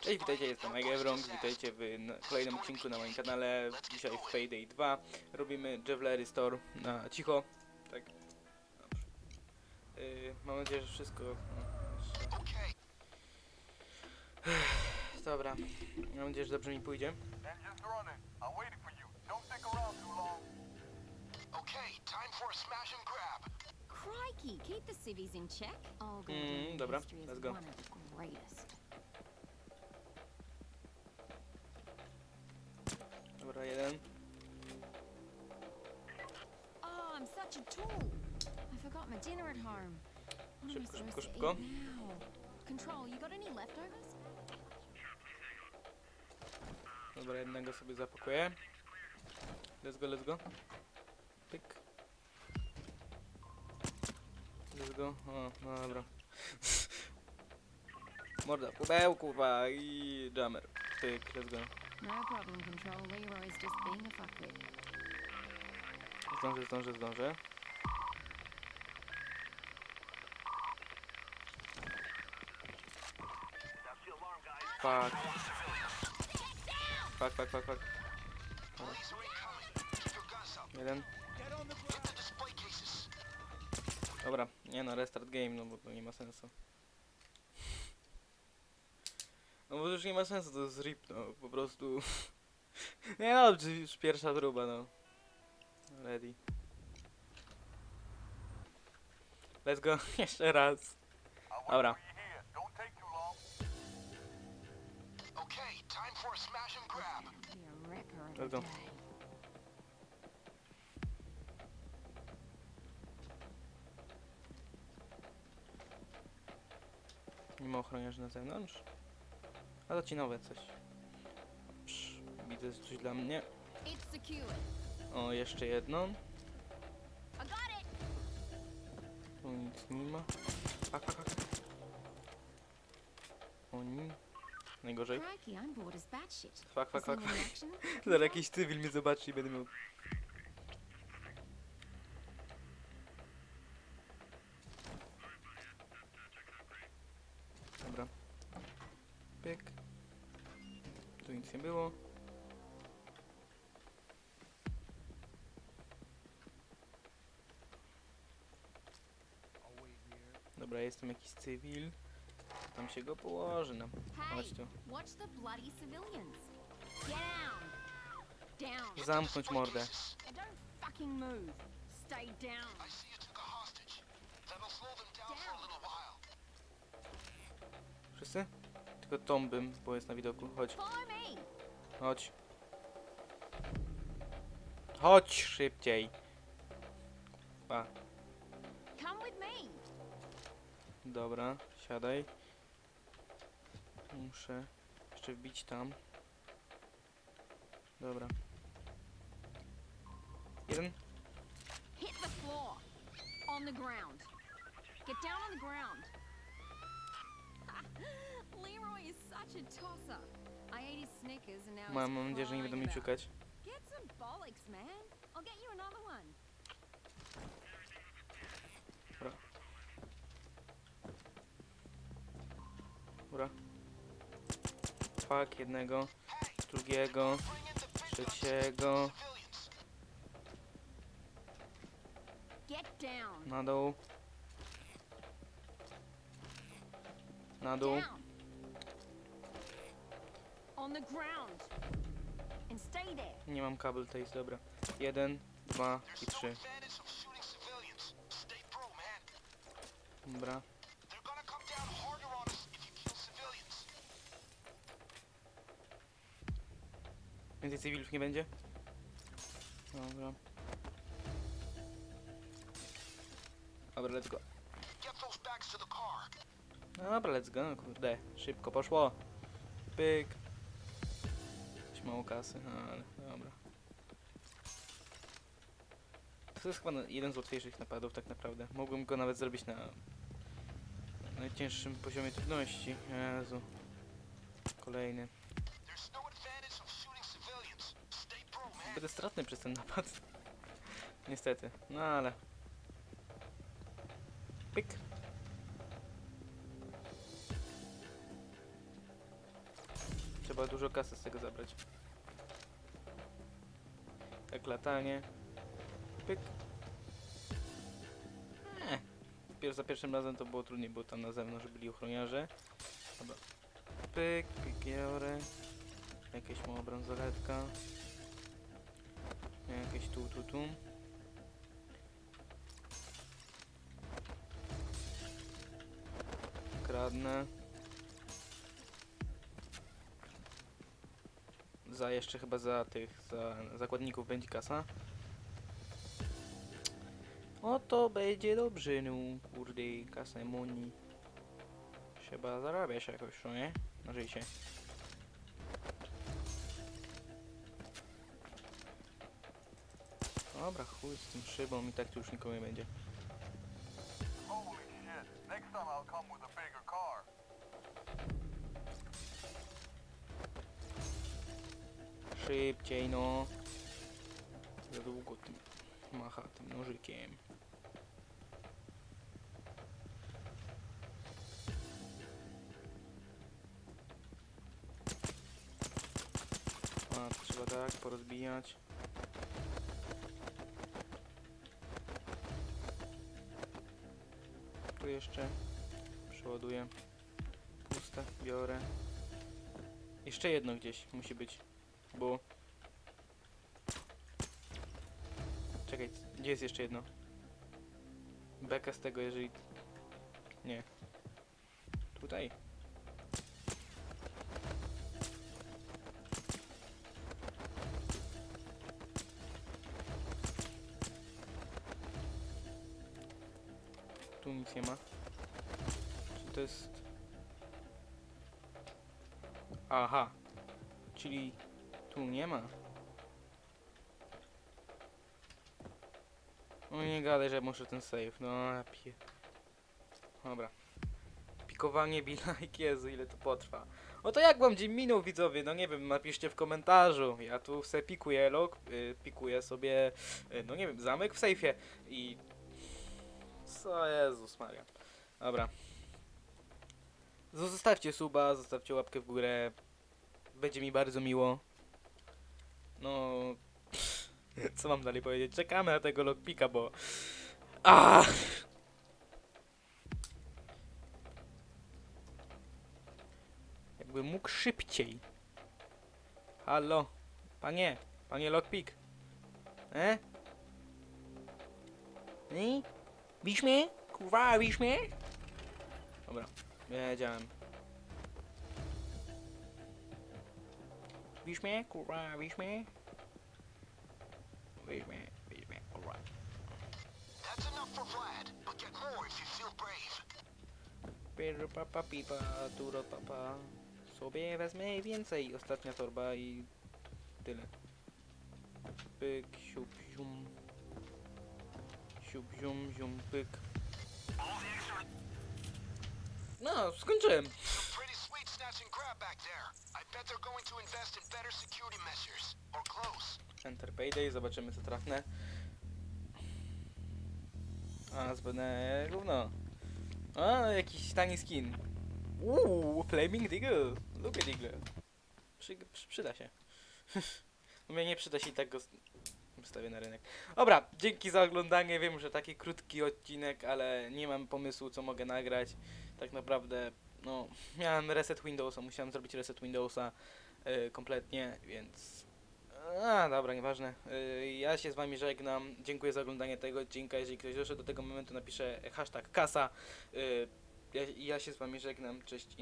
Cześć, witajcie, jestem Mike Evrong, witajcie w kolejnym odcinku na moim kanale. Dzisiaj w Payday 2 robimy Jewelry Store na cicho. Tak. Dobrze. Yy, mam nadzieję, że wszystko... Dobra, mam nadzieję, że dobrze mi pójdzie. Crikey, keep the civvies in check. Go Mm, dobra, let's go. Dobra, jeden. Oh, I'm such a tool. I forgot my dinner at home. What am I Szybko, supposed szybko, to szybko. eat now? Control, you got any leftovers? Dobra, jednego sobie zapakuję. Let's go, let's go. Pyk. Let's go. O, no dobra. Morda, pudeł, kurwa i jammer. Pyk, let's go. No problem, Control. Leroy's just being a fuckwit. Zdążę, zdążę, zdążę. Fuck. Fuck, fuck, fuck, fuck. Jeden. Dobra, nie no, restart game, no bo to nie ma sensu. No bo już nie ma sensu, to jest rip, no, po prostu. Nie no, już pierwsza próba, no. Ready. Let's go, jeszcze raz. Dobra. Let's go. Nie ma ochroniarzy na zewnątrz. A to ci nowe coś. Psz, widzę coś dla mnie. O, jeszcze jedną. Tu nic nie ma. Fak, fak, fak. Oni. Najgorzej. Fak, fak, fak, fak. Zaraz jakiś cywil mnie zobaczy i będę miał... Dobra. Pyk. Nic nie było. Dobra, jest tam jakiś cywil. Tam się go położy, no. Chodź tu. Zamknąć mordę. Wszyscy? Tylko Tom bym, bo jest na widoku. Chodź, chodź. Chodź szybciej. Pa, dobra, siadaj. Muszę jeszcze wbić tam. Dobra. Jeden. Hit the floor. On the ground. Get down on the ground. Leroy is such a tosser. I ate his Snickers and now he's Mam, mam nadzieję, że nie będą you another one. Dobra. Fuck, jednego, drugiego, trzeciego. Na dół. Na dół. Down. On the ground. And stay there. Nie mam kabel, to jest dobra. Jeden, dwa i trzy. Dobra. Więcej cywilów nie będzie? Dobra. Dobra, let's go. Dobra, let's go, no kurde. Szybko poszło. Pyk. Mało kasy, no ale dobra. To jest chyba jeden z łatwiejszych napadów tak naprawdę. Mogłem go nawet zrobić na najcięższym poziomie trudności. Jezu. Kolejny. Będę stratny przez ten napad. Niestety. No ale. Pyk. Trzeba dużo kasy z tego zabrać. Tak latanie. Pyk. Pier za pierwszym razem to było trudniej, bo tam na zewnątrz byli ochroniarze. Dobra. Pyk, biorę. Jakieś mała bransoletka. Jakieś tu, tu, tu. Kradnę. Za jeszcze chyba za tych, za zakładników będzie kasa. O to będzie dobrze, no kurde, kasa moni. Trzeba zarabiać jakoś, no nie? Na życie. Dobra, chuj z tym szybą i tak tu już nikogo nie będzie. Holy shit. Next time I'll come with a Szybciej no. Za długo tym macha tym nożykiem. A, trzeba tak porozbijać. Tu jeszcze przeładuję. Puste, biorę. Jeszcze jedno gdzieś musi być, bo... Czekaj, gdzie jest jeszcze jedno? Beka z tego, jeżeli... Nie. Tutaj. Tu nic nie ma. Czy to jest... Aha. Czyli tu nie ma. No nie gadaj, że muszę ten save. No ja pie... Dobra. Pikowanie like, Jezu, ile to potrwa. No to jak wam dzień minął, widzowie? No nie wiem, napiszcie w komentarzu. Ja tu se pikuję log, y, pikuję sobie, y, no nie wiem, zamek w sejfie i... Co Jezus Maria. Dobra. Zostawcie suba, zostawcie łapkę w górę. Będzie mi bardzo miło. No... Co mam dalej powiedzieć? Czekamy na tego lockpicka, bo... A! Jakby mógł szybciej. Halo? Panie? Panie lockpick? E? Nie? Widzisz mnie? Kurwa, widzisz mnie? Dobra, wiedziałem. Widzisz mnie? Kurwa, widzisz mnie? Widzisz mnie? Widzisz mnie? Kurwa. That's enough for Vlad, but get more if you feel brave. Piru papa pipa, duro papa. Sobie wezmę więcej. Ostatnia torba i tyle. Pyk, siup, zium. Siup, zium, zium, pyk. No, skończyłem. Bet they're going to invest in better security measures. Or close. Enter Payday, zobaczymy co trafne. A, zbędne gówno. A, jakiś tani skin. Uuu, Flaming Deagle. Lubię Deagle. Przy, przy, przyda się. U mnie nie przyda się i tak go wstawię na rynek. Dobra, dzięki za oglądanie. Wiem, że taki krótki odcinek, ale nie mam pomysłu co mogę nagrać. Tak naprawdę, no, miałem reset Windowsa, musiałem zrobić reset Windowsa y, kompletnie, więc a, dobra, nieważne. Yy, ja się z wami żegnam. Dziękuję za oglądanie tego odcinka. Jeżeli ktoś doszedł do tego momentu, napiszę hashtag kasa. Yy, ja, ja się z wami żegnam. Cześć